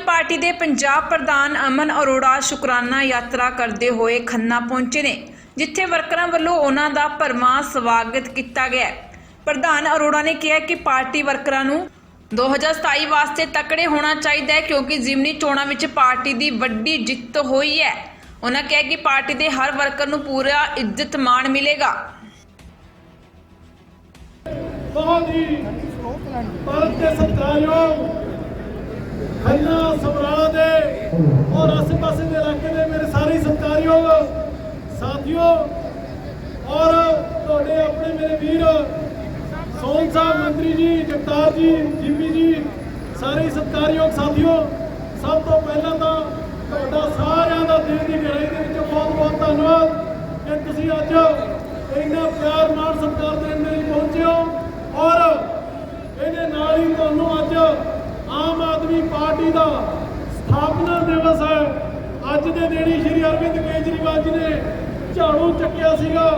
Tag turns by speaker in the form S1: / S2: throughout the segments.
S1: Party ਦੇ ਪੰਜਾਬ ਪ੍ਰਧਾਨ ਅਮਨ ਅਰੋੜਾ ਸ਼ੁਕਰਾਨਾ ਯਾਤਰਾ ਕਰਦੇ ਹੋਏ ਖੰਨਾ ਪਹੁੰਚੇ ਨੇ, ਜਿੱਥੇ ਵਰਕਰਾਂ ਵੱਲੋਂ ਉਹਨਾਂ ਦਾ ਭਰਵਾਂ ਸਵਾਗਤ ਕੀਤਾ ਗਿਆ। ਪ੍ਰਧਾਨ ਅਰੋੜਾ ਨੇ ਕਿਹਾ ਕਿ ਪਾਰਟੀ ਵਰਕਰਾਂ ਨੂੰ 2027 ਵਾਸਤੇ ਤਕੜੇ ਹੋਣਾ ਚਾਹੀਦਾ ਹੈ, ਕਿਉਂਕਿ ਜ਼ਿਮਨੀ ਚੋਣਾਂ ਵਿੱਚ ਪਾਰਟੀ ਦੀ ਵੱਡੀ ਜਿੱਤ ਹੋਈ ਹੈ। ਉਹਨਾਂ ਕਿਹਾ ਕਿ ਪਾਰਟੀ ਦੇ ਹਰ ਵਰਕਰ ਨੂੰ ਪੂਰਾ ਇੱਜ਼ਤ ਮਾਣ ਮਿਲੇਗਾ।
S2: ਬਹੁਤ ਹੀ ਭਾਰਤ ਦੇ ਖੰਨਾ ਸਮਰਾਲਾ ਦੇ ਔਰ ਆਸ-ਪਾਸੇ ਦੇ ਇਲਾਕੇ ਦੇ ਮੇਰੇ ਸਾਰੇ ਸਤਿਕਾਰਯੋਗ ਸਾਥੀਓ ਔਰ ਤੁਹਾਡੇ ਆਪਣੇ ਮੇਰੇ ਵੀਰ ਸੋਨ ਸਾਹਿਬ ਮੰਤਰੀ ਜੀ, ਜਗਤਾਰ ਜੀ ਜੀਪੀ ਜੀ, ਸਾਰੇ ਸਤਿਕਾਰਯੋਗ ਸਾਥੀਓ, ਸਭ ਤੋਂ ਪਹਿਲਾਂ ਤਾਂ ਤੁਹਾਡਾ ਸਾਰਿਆਂ ਦਾ ਦਿਲ ਦੀ ਗਹਿਰਾਈ ਦੇ ਵਿੱਚ ਬਹੁਤ-ਬਹੁਤ ਧੰਨਵਾਦ ਕਿ ਤੁਸੀਂ ਅੱਜ ਇੰਨਾ ਪਿਆਰ ਨਾਲ ਸਤਿਕਾਰ ਦੇਣ ਲਈ ਪਹੁੰਚੇ ਹੋ ਔਰ ਇਹਦੇ ਨਾਲ ਹੀ ਤੁਹਾਨੂੰ ਅੱਜ ਆਮ ਆਦਮੀ ਪਾਰਟੀ ਦਾ ਸਥਾਪਨਾ ਦਿਵਸ ਹੈ। ਅੱਜ ਦੇ ਦਿਨ ਹੀ ਸ਼੍ਰੀ ਅਰਵਿੰਦ ਕੇਜਰੀਵਾਲ ਜੀ ਨੇ ਝਾੜੂ ਚੱਕਿਆ ਸੀਗਾ।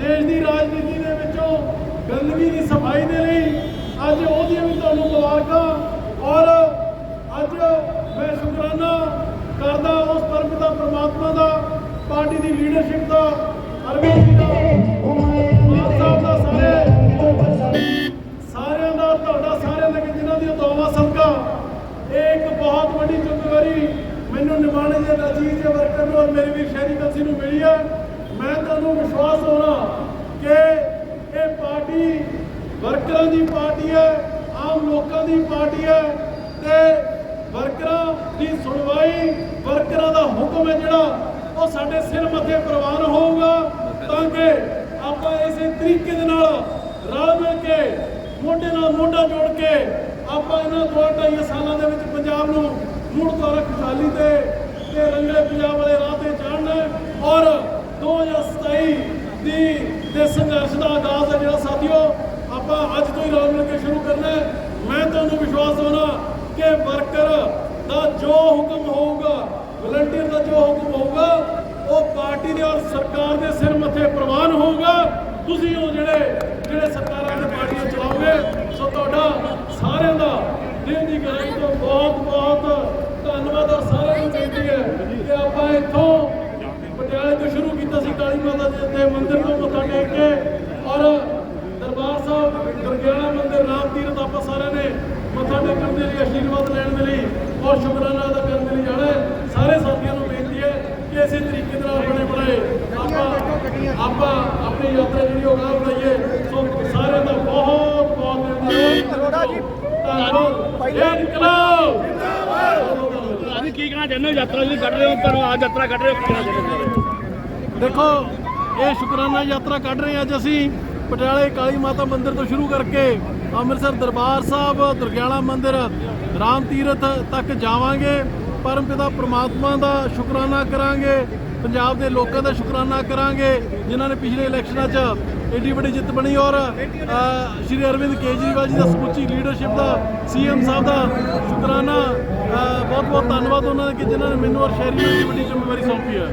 S2: ਦੇਸ਼ ਦੀ ਰਾਜਨੀਤੀ ਦੇ ਵਿੱਚੋਂ ਗੰਦਗੀ ਦੀ ਸਫ਼ਾਈ ਦੇ ਲਈ। ਅੱਜ ਉਹਦੀਆਂ ਵੀ ਤੁਹਾਨੂੰ ਮੁਬਾਰਕਾਂ। ਔਰ ਅੱਜ ਮੈਂ ਸ਼ੁਕਰਾਨਾ ਕਰਦਾ ਉਸ ਪਰਮਪਿਤਾ ਪ੍ਰਮਾਤਮਾ ਦਾ, ਪਾਰਟੀ ਦੀ ਲੀਡਰਸ਼ਿਪ ਦਾ, ਅਰਵਿੰਦ ਜੀ ਦਾ। ਜ਼ਿੰਮੇਵਾਰੀ ਮੈਨੂੰ ਨਿਭਾਣੇ ਦੇ ਨਜ਼ੀਰ ਦੇ ਵਰਕਰ ਨੂੰ ਔਰ ਮੇਰੇ ਵੀ ਸ਼ਹਿਰੀ ਕਲਸੀ ਨੂੰ ਮਿਲੀ ਹੈ। ਮੈਂ ਤੁਹਾਨੂੰ ਵਿਸ਼ਵਾਸ ਹੋਣਾ ਕਿ ਇਹ ਪਾਰਟੀ ਵਰਕਰਾਂ ਦੀ ਪਾਰਟੀ ਹੈ, ਆਮ ਲੋਕਾਂ ਦੀ ਪਾਰਟੀ ਹੈ ਤੇ ਵਰਕਰਾਂ ਦੀ ਸੁਣਵਾਈ, ਵਰਕਰਾਂ ਦਾ ਹੁਕਮ ਹੈ ਜਿਹੜਾ ਉਹ ਸਾਡੇ ਸਿਰ ਮੱਥੇ ਪ੍ਰਵਾਨ ਹੋਊਗਾ ਤਾਂ ਕਿ ਆਪਾਂ ਇਸੇ ਤਰੀਕੇ ਦੇ ਨਾਲ ਰਲ ਮਿਲ ਕੇ, ਮੋਢੇ ਨਾਲ ਮੋਢਾ ਜੋੜ ਕੇ ਆਪਾਂ ਇਹਨਾਂ ਦੋ ਢਾਈ ਸਾਲਾਂ ਦੇ ਵਿੱਚ ਪੰਜਾਬ ਨੂੰ ਮੁੜ ਤੋਂ ਖੁਸ਼ਹਾਲੀ ਤੇ ਤੇ ਰੰਗਲੇ ਪੰਜਾਬ ਵਾਲੇ ਰਾਹ ਤੇ ਚੜ੍ਹਨਾ ਔਰ 2027 ਦੀ ਦੇ ਸੰਘਰਸ਼ ਦਾ ਆਗਾਜ਼ ਹੈ ਜਿਹੜਾ ਸਾਥੀਓ, ਆਪਾਂ ਅੱਜ ਤੋਂ ਹੀ ਰਲ ਮਿਲ ਕੇ ਸ਼ੁਰੂ ਕਰਨਾ ਮੈਂ ਤੁਹਾਨੂੰ ਵਿਸ਼ਵਾਸ ਹੋਣਾ ਕਿ ਵਰਕਰ ਦਾ ਜੋ ਹੁਕਮ ਹੋਊਗਾ, ਵਲੰਟੀਅਰ ਦਾ ਜੋ ਹੁਕਮ ਹੋਊਗਾ, ਉਹ ਪਾਰਟੀ ਦੇ ਔਰ ਸਰਕਾਰ ਦੇ ਸਿਰ ਮੱਥੇ ਪ੍ਰਵਾਨ ਹੋਊਗਾ। ਤੁਸੀਂ ਉਹ ਜਿਹੜੇ ਜਿਹੜੇ ਸਰਕਾਰਾਂ ਦੇ ਪਾਰਟੀਆਂ ਚਲਾਓਗੇ, ਸੋ ਤੁਹਾਡਾ ਗਹਿਰਾਈ ਤੋਂ ਬਹੁਤ ਬਹੁਤ ਧੰਨਵਾਦ ਔਰ ਸਾਰਿਆਂ ਨੂੰ ਬੇਨਤੀ ਹੈ ਕਿ ਆਪਾਂ ਇੱਥੋਂ ਪਟਿਆਲੇ ਤੋਂ ਸ਼ੁਰੂ ਕੀਤਾ ਸੀ ਕਾਲੀ ਮਾਤਾ ਦੇ ਮੰਦਿਰ ਤੋਂ ਮੱਥਾ ਟੇਕ ਕੇ ਔਰ ਦਰਬਾਰ ਸਾਹਿਬ ਦੁਰਗਿਆਣਾ ਮੰਦਿਰ ਰਾਮ ਤੀਰਥ ਆਪਾਂ ਸਾਰਿਆਂ ਨੇ ਮੱਥਾ ਟੇਕਣ ਦੇ ਲਈ ਆਸ਼ੀਰਵਾਦ ਲੈਣ ਦੇ ਲਈ ਔਰ ਸ਼ੁਕਰਾਨਾ ਅਦਾ ਕਰਨ ਦੇ ਲਈ ਜਾਣਾ। ਸਾਰੇ ਸਾਥੀਆਂ ਨੂੰ ਬੇਨਤੀ ਹੈ ਕਿ ਇਸੇ ਤਰੀਕੇ ਨਾਲ ਬਣੇ ਬਣਾਏ ਆਪਾਂ ਆਪਾਂ ਆਪਣੀ ਯਾਤਰਾ ਜਿਹੜੀ ਉਹ ਅਗਾਂਹ ਬਣਾਈਏ ਸੋ ਸਾਰਿਆਂ ਦਾ ਬਹੁਤ ਬਹੁਤ ਧੰਨਵਾਦ। ਧੰਨਵਾਦ। ਜੈ ਇਨਕਲਾਬ
S3: ਅਸੀਂ ਕੀ ਕਹਿਣਾ ਚਾਹੁੰਦੇ ਹੋ, ਯਾਤਰਾ ਜਿਹੜੀ ਕੱਢ ਰਹੇ ਹੋ ਤੁਹਾਨੂੰ ਆ ਯਾਤਰਾ ਕੱਢ ਰਹੇ ਹੋ, ਕੀ ਕਹਿਣਾ ਚਾਹੁੰਦੇ
S2: ਦੇਖੋ, ਇਹ ਸ਼ੁਕਰਾਨਾ ਯਾਤਰਾ ਕੱਢ ਰਹੇ ਅੱਜ ਅਸੀਂ। ਪਟਿਆਲੇ ਕਾਲੀ ਮਾਤਾ ਮੰਦਿਰ ਤੋਂ ਸ਼ੁਰੂ ਕਰਕੇ ਅੰਮ੍ਰਿਤਸਰ ਦਰਬਾਰ ਸਾਹਿਬ, ਦੁਰਗਿਆਣਾ ਮੰਦਿਰ, ਰਾਮ ਤੀਰਥ ਤੱਕ ਜਾਵਾਂਗੇ। ਪਰਮ ਪਿਤਾ ਪ੍ਰਮਾਤਮਾ ਦਾ ਸ਼ੁਕਰਾਨਾ ਕਰਾਂਗੇ, ਪੰਜਾਬ ਦੇ ਲੋਕਾਂ ਦਾ ਸ਼ੁਕਰਾਨਾ ਕਰਾਂਗੇ, ਜਿਨ੍ਹਾਂ ਨੇ ਪਿਛਲੇ ਇਲੈਕਸ਼ਨਾਂ 'ਚ ਏਡੀ ਵੱਡੀ ਜਿੱਤ ਬਣੀ ਔਰ ਸ਼੍ਰੀ ਅਰਵਿੰਦ ਕੇਜਰੀਵਾਲ ਜੀ ਦਾ ਸਮੁੱਚੀ ਲੀਡਰਸ਼ਿਪ ਦਾ ਸੀਐਮ ਸਾਹਿਬ ਦਾ ਸ਼ੁਕਰਾਨਾ ਬਹੁਤ ਬਹੁਤ ਧੰਨਵਾਦ ਉਹਨਾਂ ਦਾ ਕਿ ਜਿਨ੍ਹਾਂ ਨੇ ਮੈਨੂੰ ਔਰ ਸ਼ਹਿਰੀ ਨੂੰ ਏਡੀ ਵੱਡੀ ਜ਼ਿੰਮੇਵਾਰੀ ਸੌਂਪੀ ਹੈ।